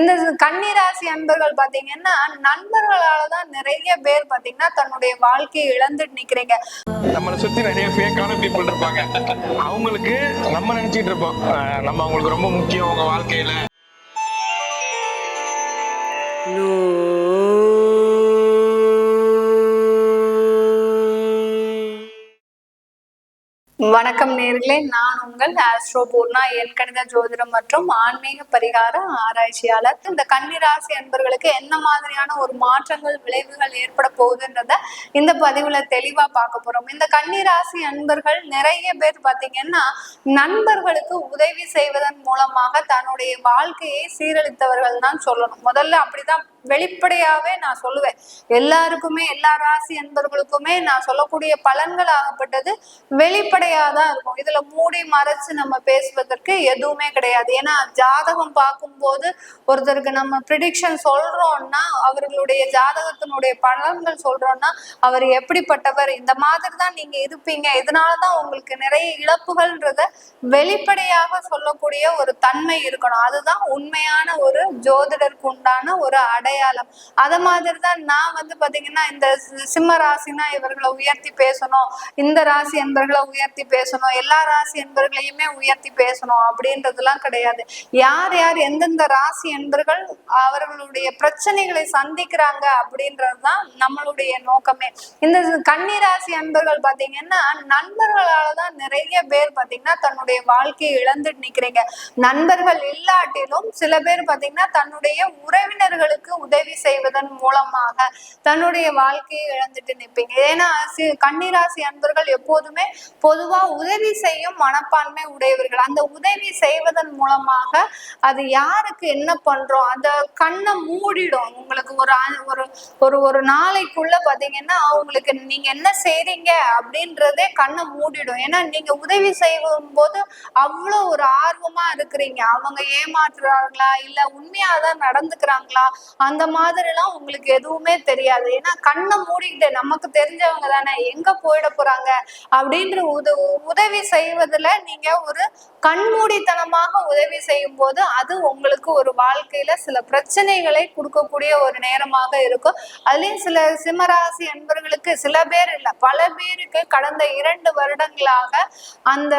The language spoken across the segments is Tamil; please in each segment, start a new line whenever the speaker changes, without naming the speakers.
இந்த கன்னிராசி அன்பர்கள் பாத்தீங்கன்னா நண்பர்களாலதான் நிறைய பேர் பாத்தீங்கன்னா தன்னுடைய வாழ்க்கையை இழந்துட்டு நிக்கிறீங்க.
நம்மளை சுத்தி நிறைய ஃபேக்கான பீப்புள் இருப்பாங்க. அவங்களுக்கு நம்ம நினைச்சிட்டு இருப்போம். நம்ம அவங்களுக்கு ரொம்ப முக்கியம் உங்க வாழ்க்கையில.
வணக்கம் நேர்களே. நான் உங்கள் ஆஸ்ட்ரோ பூர்ணா என் கணித ஜோதிடம் மற்றும் ஆன்மீக பரிகார ஆராய்ச்சியாளர். இந்த கன்னிராசி அன்பர்களுக்கு என்ன மாதிரியான ஒரு மாற்றங்கள் விளைவுகள் ஏற்பட போகுதுன்றத இந்த பதிவுல தெளிவா பார்க்க போறோம். இந்த கன்னிராசி அன்பர்கள் நிறைய பேர் பாத்தீங்கன்னா நண்பர்களுக்கு உதவி செய்வதன் மூலமாக தன்னுடைய வாழ்க்கையை சீரழித்தவர்கள் தான் சொல்லணும். முதல்ல அப்படிதான் வெளிப்படையாவே நான் சொல்லுவேன். எல்லாருக்குமே எல்லா ராசி அன்பர்களுக்குமே நான் சொல்லக்கூடிய பலன்கள் ஆகப்பட்டது வெளிப்படையா தான் இருக்கும். இதுல மூடி மறைச்சு நம்ம பேசுவதற்கு எதுவுமே கிடையாது. ஏன்னா ஜாதகம் பார்க்கும்போது ஒருத்தருக்கு நம்ம ப்ரிடிக்ஷன் சொல்றோம்னா அவர்களுடைய ஜாதகத்தினுடைய பலன்கள் சொல்றோம்னா அவர் எப்படிப்பட்டவர் இந்த மாதிரி தான் நீங்க இருப்பீங்க. இதனாலதான் உங்களுக்கு நிறைய இழப்புகள்ன்றத வெளிப்படையாக சொல்லக்கூடிய ஒரு தன்மை இருக்கணும். அதுதான் உண்மையான ஒரு ஜோதிடருக்கு உண்டான ஒரு அடை அடையாளம். அத மாதிரி தான் நான் வந்து பாத்தீங்கன்னா இந்த சிம்ம ராசினா இவர்களை உயர்த்தி பேசணும். இந்த ராசி என்பர்களை உயர்த்தி பேசணும். எல்லா ராசி என்பர்களையுமே உயர்த்தி பேசணும் அப்படின்றதுலாம் கிடையாது. யார் யார் எந்தெந்த ராசி என்பர்கள் அவர்களுடைய பிரச்சனைகளை சந்திக்கிறாங்க அப்படின்றதுதான் நம்மளுடைய நோக்கமே. இந்த கன்னி ராசி அன்பர்கள் பாத்தீங்கன்னா நண்பர்களால தான் நிறைய பேர் பாத்தீங்கன்னா தன்னுடைய வாழ்க்கையை இழந்துட்டு நிக்கிறீங்க. நண்பர்கள் இல்லாட்டிலும் சில பேர் பாத்தீங்கன்னா தன்னுடைய உறவினர்களுக்கு உதவி செய்வதன் மூலமாக தன்னுடைய வாழ்க்கையை இழந்துட்டு நிற்பீங்க. ஏன்னா கண்ணீராசி கன்னிராசி அன்பர்கள் எப்போதுமே பொதுவா உதவி செய்யும் மனப்பான்மை உடையவர்கள். அந்த உதவி செய்வதன் மூலமாக அது யாருக்கு என்ன பண்றோம் அந்த கண்ணை மூடிடும். உங்களுக்கு ஒரு ஒரு ஒரு ஒரு நாளைக்குள்ள பாத்தீங்கன்னா அவங்களுக்கு நீங்க என்ன செய்றீங்க அப்படின்றதே கண்ணை மூடிடும். ஏன்னா நீங்க உதவி செய்யும் போது அவ்வளோ ஒரு ஆர்வமா இருக்கிறீங்க. அவங்க ஏமாற்றுறாங்களா இல்ல உண்மையாதான் நடந்துக்கிறாங்களா அந்த அந்த மாதிரிலாம் உங்களுக்கு எதுவுமே தெரியாது. ஏன்னா கண்ணை மூடிக்கிட்டு நமக்கு தெரிஞ்சவங்க தானே. எங்க போயிட போறாங்க? அப்படின்ற உத உதவி செய்வதுல நீங்க ஒரு கண்மூடித்தனமாக உதவி செய்யும் போது அது உங்களுக்கு ஒரு வாழ்க்கையில சில பிரச்சனைகளை கொடுக்கக்கூடிய ஒரு நேரமாக இருக்கும். அதுலயும் சில சிம்மராசி அன்பர்களுக்கு சில பேர் இல்ல பல பேருக்கு கடந்த இரண்டு வருடங்களாக அந்த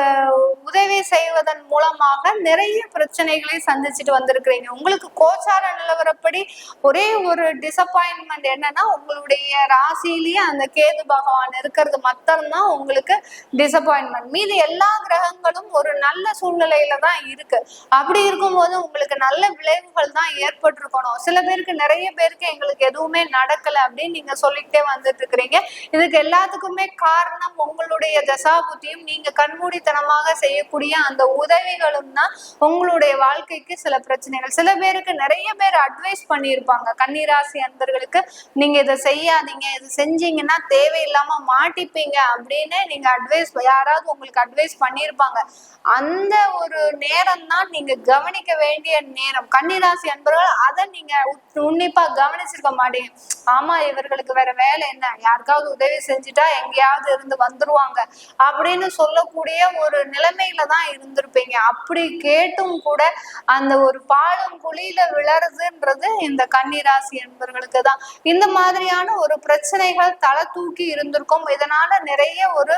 உதவி செய்வதன் மூலமாக நிறைய பிரச்சனைகளை சந்திச்சுட்டு வந்திருக்கிறீங்க. உங்களுக்கு கோச்சார நிலவரப்படி ஒரே ஒரு டிசப்பாயின்மெண்ட் என்னன்னா உங்களுடைய ராசியிலேயே அந்த கேது பகவான் இருக்கிறது மாத்திரம்தான் உங்களுக்கு டிசப்பாயின்மெண்ட் மீதி எல்லா கிரகங்களும் ஒரு நல்ல சூழ்நிலையில தான் இருக்கு. அப்படி இருக்கும்போது உங்களுக்கு நல்ல விளைவுகள் தான் ஏற்பட்டிருக்கணும். சில பேருக்கு நிறைய பேருக்கு எங்களுக்கு எதுவுமே நடக்கல அப்படின்னு நீங்க சொல்லிக்கிட்டே வந்துட்டு இருக்கிறீங்க. இதுக்கு எல்லாத்துக்குமே காரணம் உங்களுடைய தசாபுத்தியும் நீங்க கண்மூடித்தனமாக செய்யக்கூடிய அந்த உதவிகளும் தான் உங்களுடைய வாழ்க்கைக்கு சில பிரச்சனைகள். சில பேருக்கு நிறைய பேர் அட்வைஸ் பண்ணியிருப்பாங்க. கன்னிராசி அன்பர்களுக்கு நீங்க இதை செய்யாதீங்க. இது செஞ்சீங்கன்னா தேவையில்லாம மாட்டிப்பீங்க அப்படின்னு நீங்க அட்வைஸ் யாராவது உங்களுக்கு அட்வைஸ் பண்ணியிருப்பாங்க. அந்த ஒரு நேரம் தான் நீங்க கவனிக்க வேண்டிய நேரம். கன்னிராசி அன்பர்கள் அதை நீங்க உன்னிப்பா கவனிச்சிருக்க மாட்டீங்க. ஆமா இவர்களுக்கு வேற வேலை என்ன? யாருக்காவது உதவி செஞ்சுட்டா எங்கேயாவது இருந்து வந்துருவாங்க அப்படின்னு சொல்லக்கூடிய ஒரு நிலைமையில தான் இருந்திருப்பீங்க. அப்படி கேட்டும் கூட அந்த ஒரு பாலும் குழியில விழறதுன்றது இந்த கன்னிராசி என்பவர்களுக்கு தான் இந்த மாதிரியான ஒரு பிரச்சனைகள் தலை தூக்கி இருந்திருக்கும். இதனால நிறைய ஒரு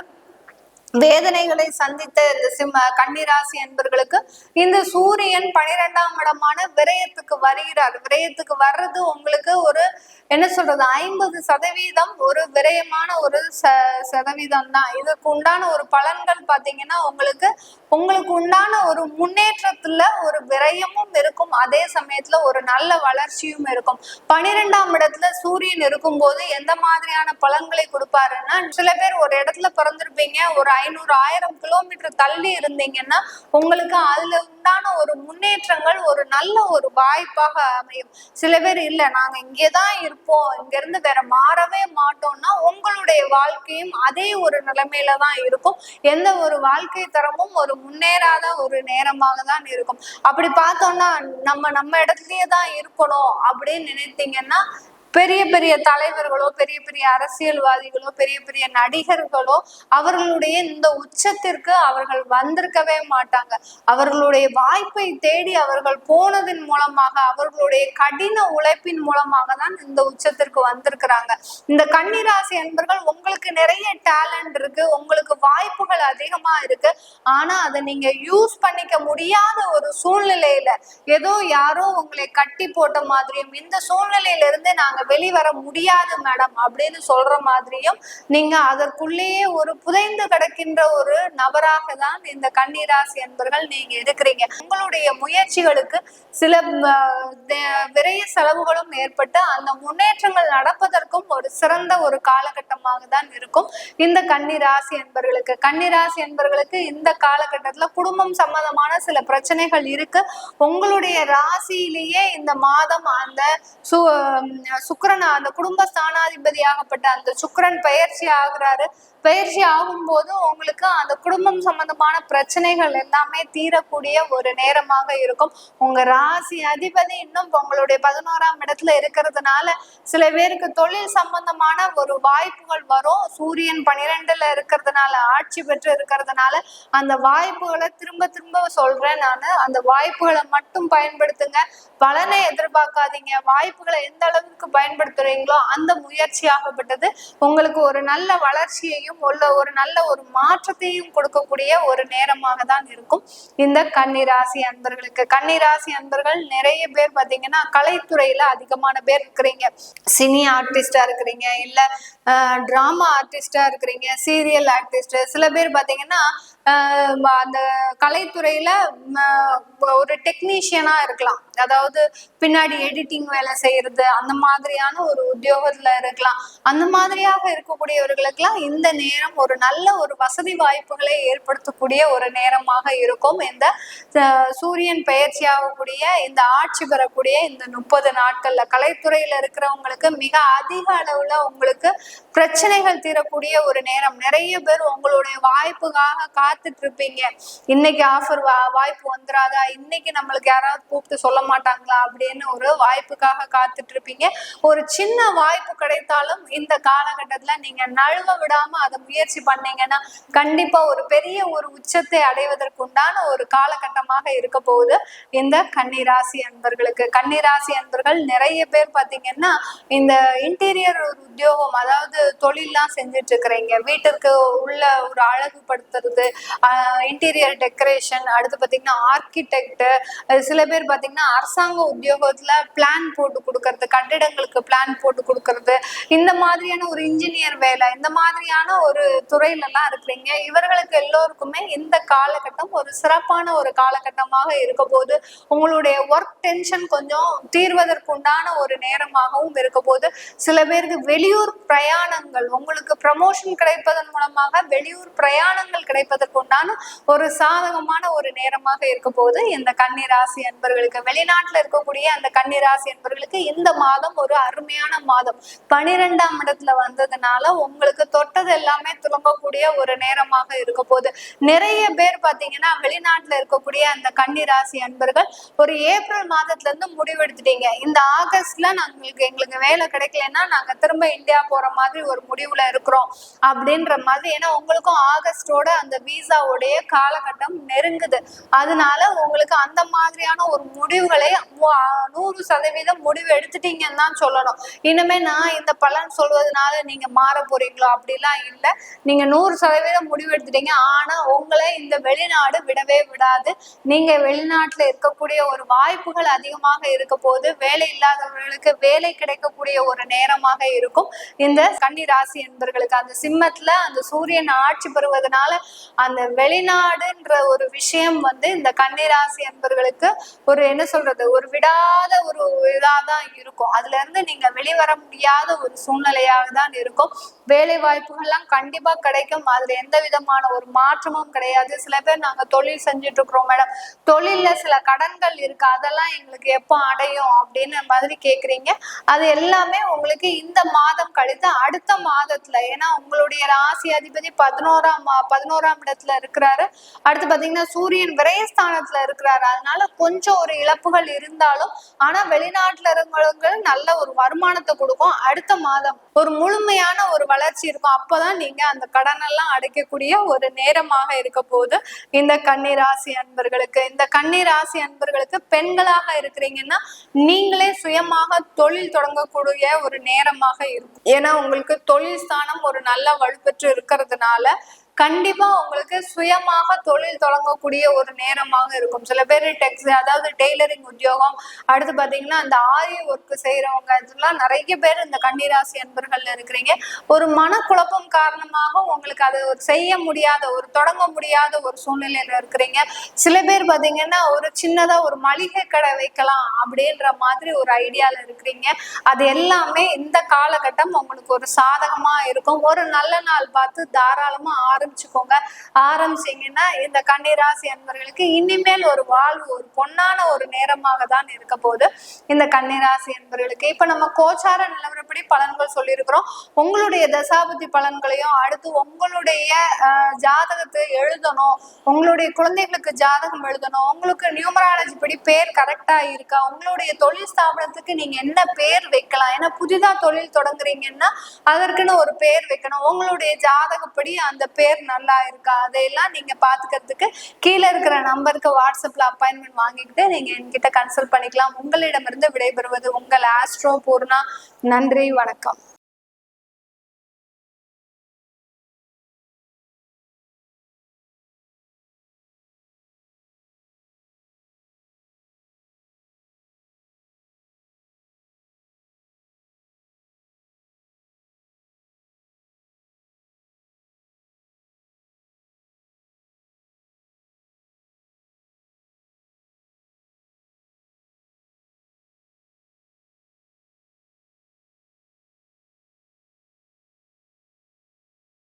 வேதனைகளை சந்தித்த இந்த சிம்ம கன்னிராசி என்பர்களுக்கு இந்த சூரியன் பனிரெண்டாம் இடமான விரயத்துக்கு வருகிறார். விரயத்துக்கு வர்றது உங்களுக்கு ஒரு என்ன சொல்றது ஐம்பது சதவீதம் ஒரு விரயமான ஒரு ச சதவீதம் தான். இதுக்கு உண்டான ஒரு பலன்கள் பாத்தீங்கன்னா உங்களுக்கு உங்களுக்கு உண்டான ஒரு முன்னேற்றத்துல ஒரு விரயமும் இருக்கும். அதே சமயத்துல ஒரு நல்ல வளர்ச்சியும் இருக்கும். பனிரெண்டாம் இடத்துல சூரியன் இருக்கும்போது எந்த மாதிரியான பலன்களை கொடுப்பாருன்னா சில பேர் ஒரு இடத்துல பிறந்திருப்பீங்க ஒரு ஐநூறு ஆயிரம் கிலோமீட்டர் தள்ளி இருந்தீங்கன்னா உங்களுக்கு அதுல உண்டான ஒரு முன்னேற்றங்கள் ஒரு நல்ல ஒரு வாய்ப்பாக அமையும். சில பேர் இல்ல நாங்க இங்கேதான் இருப்போம் இங்க இருந்து வேற மாறவே மாட்டோம்னா உங்களுடைய வாழ்க்கையும் அதே ஒரு நிலைமையில தான் இருக்கும். எந்த ஒரு வாழ்க்கை தரமும் ஒரு முன்னேறாத ஒரு நேரமாக தான் இருக்கும். அப்படி பார்த்தோம்னா நம்ம நம்ம இடத்துலயே தான் இருக்கணும் அப்படின்னு நினைத்தீங்கன்னா பெரிய பெரிய தலைவர்களோ பெரிய பெரிய அரசியல்வாதிகளோ பெரிய பெரிய நடிகர்களோ அவர்களுடைய இந்த உச்சத்திற்கு அவர்கள் வந்திருக்கவே மாட்டாங்க. அவர்களுடைய வாய்ப்பை தேடி அவர்கள் போனதன் மூலமாக அவர்களுடைய கடின உழைப்பின் மூலமாக தான் இந்த உச்சத்திற்கு வந்திருக்கிறாங்க. இந்த கன்னிராசி என்பர்கள் உங்களுக்கு நிறைய டேலண்ட் இருக்கு உங்களுக்கு வாய்ப்புகள் அதிகமா இருக்கு. ஆனா அதை நீங்க யூஸ் பண்ணிக்க முடியாத ஒரு சூழ்நிலையில ஏதோ யாரோ உங்களை கட்டி போட்ட மாதிரியும் இந்த சூழ்நிலையில இருந்து நாங்க வெளிவர முடியாது மேடம் அப்படின்னு சொல்ற மாதிரியும் நீங்க அதற்குள்ளேயே ஒரு புதைந்து கிடக்கின்ற ஒரு நபராக தான் இந்த கன்னிராசி என்பர்கள் நீங்க இருக்கிறீங்க. உங்களுடைய முயற்சிகளுக்கு சில விரைய செலவுகளும் ஏற்பட்டு அந்த முன்னேற்றங்கள் நடப்பதற்கும் ஒரு சிறந்த ஒரு காலகட்டமாக தான் இருக்கும். இந்த கன்னிராசி என்பர்களுக்கு கன்னிராசி என்பர்களுக்கு இந்த காலகட்டத்துல குடும்பம் சம்பந்தமான சில பிரச்சனைகள் இருக்கு. உங்களுடைய ராசியிலேயே இந்த மாதம் அந்த சு சுக்கிரன் அந்த குடும்ப ஸ்தானாதிபதியாகப்பட்ட அந்த சுக்கரன் பயிற்சி ஆகிறாரு. பயிற்சி ஆகும்போது உங்களுக்கு அந்த குடும்பம் சம்பந்தமான பிரச்சனைகள் எல்லாமே தீரக்கூடிய ஒரு நேரமாக இருக்கும். உங்க ராசி அதிபதி இன்னும் உங்களுடைய பதினோராம் இடத்துல இருக்கிறதுனால சில பேருக்கு தொழில் சம்பந்தமான ஒரு வாய்ப்புகள் வரும். சூரியன் பனிரெண்டுல இருக்கிறதுனால ஆட்சி பெற்று இருக்கிறதுனால அந்த வாய்ப்புகளை திரும்ப திரும்ப சொல்றேன் நான். அந்த வாய்ப்புகளை மட்டும் பயன்படுத்துங்க. பலனை எதிர்பார்க்காதீங்க. வாய்ப்புகளை எந்த அளவுக்கு பயன்படுத்துறீங்களோ அந்த முயற்சியாகப்பட்டது உங்களுக்கு ஒரு நல்ல வளர்ச்சியையும் உள்ள ஒரு நல்ல ஒரு மாற்றத்தையும் கொடுக்கக்கூடிய ஒரு நேரமாக தான் இருக்கும். இந்த கன்னிராசி அன்பர்களுக்கு கன்னிராசி அன்பர்கள் நிறைய பேர் பாத்தீங்கன்னா கலைத்துறையில அதிகமான பேர் இருக்கிறீங்க. சினி ஆர்டிஸ்டா இருக்கிறீங்க இல்ல டிராமா ஆர்டிஸ்டா இருக்கிறீங்க சீரியல் ஆர்டிஸ்ட் சில பேர் பாத்தீங்கன்னா அந்த கலைத்துறையில ஒரு டெக்னீஷியனா இருக்கலாம். அதாவது பின்னாடி எடிட்டிங் வேலை செய்யறது அந்த மாதிரியான ஒரு உத்தியோகத்துல இருக்கலாம். அந்த மாதிரியாக இருக்கக்கூடியவர்களுக்கெல்லாம் இந்த நேரம் ஒரு நல்ல ஒரு வசதி வாய்ப்புகளை ஏற்படுத்தக்கூடிய ஒரு நேரமாக இருக்கும். இந்த சூரியன் பயிற்சியாகக்கூடிய இந்த ஆட்சி பெறக்கூடிய இந்த முப்பது நாட்கள்ல கலைத்துறையில இருக்கிறவங்களுக்கு மிக அதிக அளவுல உங்களுக்கு பிரச்சனைகள் தீரக்கூடிய ஒரு நேரம். நிறைய பேர் உங்களுடைய வாய்ப்புக்காக காத்துட்டு இருப்பீங்க இன்னைக்கு ஆஃபர் வாய்ப்பு வந்துடாதா இன்னைக்கு நம்மளுக்கு யாராவது கூப்பிட்டு சொல்ல மாட்டாங்களா? அப்படின்னு ஒரு வாய்ப்புக்காக காத்துட்டு இருப்பீங்க ஒரு சின்ன வாய்ப்பு கிடைத்தாலும் இந்த காலகட்டத்துல நீங்க நழுவ விடாம அதை முயற்சி பண்ணீங்கன்னா கண்டிப்பா ஒரு பெரிய ஒரு உச்சத்தை அடைவதற்குண்டான ஒரு காலகட்டமாக இருக்க போகுது. இந்த கன்னிராசி அன்பர்களுக்கு. கன்னிராசி அன்பர்கள் நிறைய பேர் பாத்தீங்கன்னா இந்த இன்டீரியர் ஒரு உத்தியோகம் அதாவது தொழில்லாம் செஞ்சுட்டு இருக்கிறீங்க வீட்டிற்கு உள்ள ஒரு அழகுபடுத்துறது இன்டீரியர் டெக்கரேஷன் அடுத்து பாத்தீங்கன்னா ஆர்கிடெக்ட் சில பேர் பாத்தீங்கன்னா அரசாங்க உத்தியோகத்துல பிளான் போட்டு கொடுக்கறது கட்டிடங்களுக்கு பிளான் போட்டு கொடுக்கறது இந்த மாதிரியான ஒரு இன்ஜினியர் வேலை இந்த மாதிரியான ஒரு துறையில எல்லாம் இருக்கிறீங்க. இவர்களுக்கு எல்லோருக்குமே இந்த காலகட்டம் ஒரு சிறப்பான ஒரு காலகட்டமாக இருக்க போது உங்களுடைய ஒர்க் டென்ஷன் கொஞ்சம் தீர்வதற்குண்டான ஒரு நேரமாகவும் இருக்க போது சில பேருக்கு வெளியூர் பிரயாணங்கள் உங்களுக்கு ப்ரமோஷன் கிடைப்பதன் மூலமாக வெளியூர் பிரயாணங்கள் கிடைப்பதற்கு உண்டான ஒரு சாதகமான ஒரு நேரமாக இருக்க போது இந்த கன்னிராசி என்பர்களுக்கு வெளிநாட்டுல இருக்கக்கூடிய அந்த கன்னிராசி என்பர்களுக்கு இந்த மாதம் ஒரு அருமையான மாதம். பனிரெண்டாம் இடத்துல வந்ததுனால உங்களுக்கு தொட்டது எல்லாமே திரும்பக்கூடிய ஒரு நேரமாக இருக்க போகுது. நிறைய பேர் பாத்தீங்கன்னா வெளிநாட்டுல இருக்கக்கூடிய அந்த கன்னிராசி அன்பர்கள் ஒரு ஏப்ரல் மாதத்துல இருந்து முடிவெடுத்துட்டீங்க. இந்த ஆகஸ்ட்ல நாங்களுக்கு எங்களுக்கு வேலை கிடைக்கலன்னா நாங்க திரும்ப இந்தியா போற மாதிரி ஒரு முடிவுல இருக்கிறோம். அப்படின்ற மாதிரி ஏன்னா உங்களுக்கும் ஆகஸ்டோட அந்த விசாவுடைய காலகட்டம் நெருங்குது. அதனால உங்களுக்கு அந்த மாதிரியான ஒரு முடிவுகளை நூறு சதவீதம் முடிவு எடுத்துட்டீங்கன்னு தான் சொல்லணும். இனிமே நான் இந்த பலன் சொல்வதனால நீங்க மாற போறீங்களோ அப்படிலாம் இல்லை. நீங்க நூறு சதவீதம் முடிவு எடுத்துட்டீங்க. ஆனா உங்களை இந்த வெளிநாடு விடவே விடாது. நீங்க வெளிநாட்டுல இருக்கக்கூடிய ஒரு வாய்ப்புகள் அதிகமாக இருக்க போது வேலை இல்லாதவர்களுக்கு வேலை கிடைக்கக்கூடிய ஒரு நேரமாக இருக்கும். இந்த கன்னி ராசி என்பவர்களுக்கு அந்த சிம்மத்துல அந்த சூரியன் ஆட்சி பெறுவதனால அந்த வெளிநாடுன்ற ஒரு விஷயம் வந்து இந்த கன்னிராசி என்பர்களுக்கு ஒரு என்ன சொல்றது ஒரு விடாத ஒரு இதாக தான் இருக்கும். அதுல இருந்து நீங்க வெளிவர முடியாத ஒரு சூழ்நிலையாக தான் இருக்கும். வேலை வாய்ப்புகள்லாம் கண்டிப்பா கிடைக்கும். அதுல எந்த விதமான ஒரு மாற்றமும் கிடையாது. சில பேர் நாங்க தொழில் செஞ்சுட்டு இருக்கிறோம் மேடம். தொழில்ல சில கடன்கள் இருக்கு. அதெல்லாம் எங்களுக்கு எப்போ அடையும் அப்படின்னு மாதிரி கேக்குறீங்க. அது எல்லாமே உங்களுக்கு இந்த மாதம் கழித்து அடுத்த மாதத்துல. ஏன்னா உங்களுடைய ராசி அதிபதி பதினோராம் பதினோராம் இடத்துல ஸ்தானத்துல இருக்கிறாரு. அடுத்து பாத்தீங்கன்னா சூரியன் விரயஸ்தானத்துல இருக்கிறாரு. அதனால கொஞ்சம் ஒரு இழப்புகள் இருந்தாலும் ஆனா வெளிநாட்டுல இருக்கிறவங்களுக்கு நல்ல ஒரு வருமானத்தை கொடுக்கும். அடுத்த மாதம் ஒரு முழுமையான ஒரு வளர்ச்சி இருக்கும். அப்பதான் நீங்க அந்த கடனெல்லாம் அடைக்கக்கூடிய ஒரு நேரமாக இருக்க போது இந்த கன்னிராசி அன்பர்களுக்கு இந்த கன்னிராசி அன்பர்களுக்கு பெண்களாக இருக்கிறீங்கன்னா நீங்களே சுயமாக தொழில் தொடங்கக்கூடிய ஒரு நேரமாக இருக்கும். ஏன்னா உங்களுக்கு தொழில் ஸ்தானம் ஒரு நல்ல வலுப்பெற்று இருக்கிறதுனால கண்டிப்பா உங்களுக்கு சுயமாக தொழில் தொடங்கக்கூடிய ஒரு நேரமாக இருக்கும். சில பேர் டெக்ஸ் அதாவது டெய்லரிங் உத்தியோகம் அடுத்து பாத்தீங்கன்னா அந்த ஆரி ஒர்க் செய்யறவங்க இதெல்லாம் நிறைய பேர் இந்த கன்னிராசி அன்பர்கள் இருக்கிறீங்க. ஒரு மனக்குழப்பம் காரணமாக உங்களுக்கு அதை ஒரு செய்ய முடியாத ஒரு தொடங்க முடியாத ஒரு சூழ்நிலையில இருக்கிறீங்க. சில பேர் பாத்தீங்கன்னா ஒரு சின்னதா ஒரு மளிகை கடை வைக்கலாம் அப்படின்ற மாதிரி ஒரு ஐடியால இருக்கிறீங்க. அது எல்லாமே இந்த காலகட்டம் உங்களுக்கு ஒரு சாதகமா இருக்கும். ஒரு நல்ல நாள் பார்த்து தாராளமா ஆரம்பிச்சுக்கோங்க. ஆரம்பிச்சீங்கன்னா இந்த கன்னிராசி அன்பர்களுக்கு இனிமேல் ஒரு வாழ்வு ஒரு பொன்னான ஒரு நேரமாக தான் இருக்க போகுது. இந்த கன்னிராசி அன்பர்களுக்கு இப்ப நம்ம கோச்சார நிலவரப்படி பலன்கள் சொல்லியிருக்கிறோம். உங்களுடைய தசாபதி பலன்களையும் அடுத்து உங்களுடைய ஜாதகத்தை எழுதணும். உங்களுடைய குழந்தைகளுக்கு ஜாதகம் எழுதணும். உங்களுக்கு நியூமராலஜி படி பேர் கரெக்டா இருக்கா? உங்களுடைய தொழில் ஸ்தாபனத்துக்கு நீங்க என்ன பேர் வைக்கலாம்? ஏன்னா புதிதா தொழில் தொடங்குறீங்கன்னா அதற்குன்னு ஒரு பேர் வைக்கணும். உங்களுடைய ஜாதகப்படி அந்த பேர் பேர் நல்லா இருக்கா? அதையெல்லாம் நீங்க பாத்துக்கிறதுக்கு கீழே இருக்கிற நம்பருக்கு வாட்ஸ்அப்ல அப்பாயின்மெண்ட் வாங்கிக்கிட்டு நீங்க என்கிட்ட கன்சல்ட் பண்ணிக்கலாம். உங்களிடமிருந்து விடைபெறுவது உங்கள் ஆஸ்ட்ரோ பூர்ணா. நன்றி வணக்கம்.